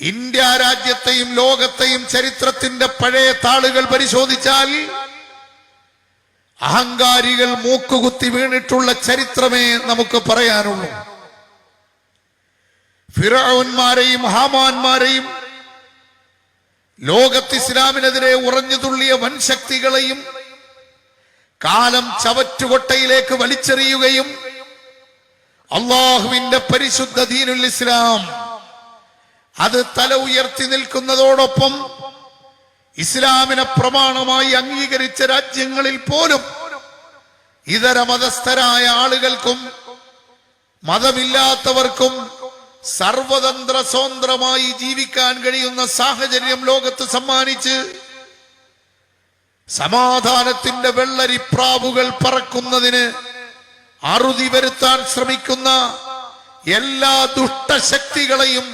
India രാജ്യത്തെയും ലോകത്തെയും ചരിത്രത്തിന്റെ പഴയ താളുകൾ പരിശോധിച്ചാൽ അഹങ്കാരികൾ മൂക്കുകുത്തി വീണിട്ടുള്ള ചരിത്രമേ നമുക്ക് പറയാനുള്ളൂ. ഫിറോന്മാരെയും ഹാമാന്മാരെയും ലോകത്ത് ഇസ്ലാമിനെതിരെ ഉറഞ്ഞു തുള്ളിയ വൻശക്തികളെയും കാലം ചവറ്റുകൊട്ടയിലേക്ക് വലിച്ചെറിയുകയും അള്ളാഹുവിന്റെ പരിശുദ്ധ ദീനുൽ ഇസ്ലാം അത് തല ഉയർത്തി നിൽക്കുന്നതോടൊപ്പം ഇസ്ലാമിനെ പ്രമാണമായി അംഗീകരിച്ച രാജ്യങ്ങളിൽ പോലും ഇതര മതസ്ഥരായ ആളുകൾക്കും മതമില്ലാത്തവർക്കും സർവതന്ത്ര സ്വതന്ത്രമായി ജീവിക്കാൻ കഴിയുന്ന സാഹചര്യം ലോകത്ത് സമ്മാനിച്ച് സമാധാനത്തിന്റെ വെള്ളരിപ്രാവുകൾ പറക്കുന്നതിന് അറുതി വരുത്താൻ ശ്രമിക്കുന്ന എല്ലാ ദുഷ്ടശക്തികളെയും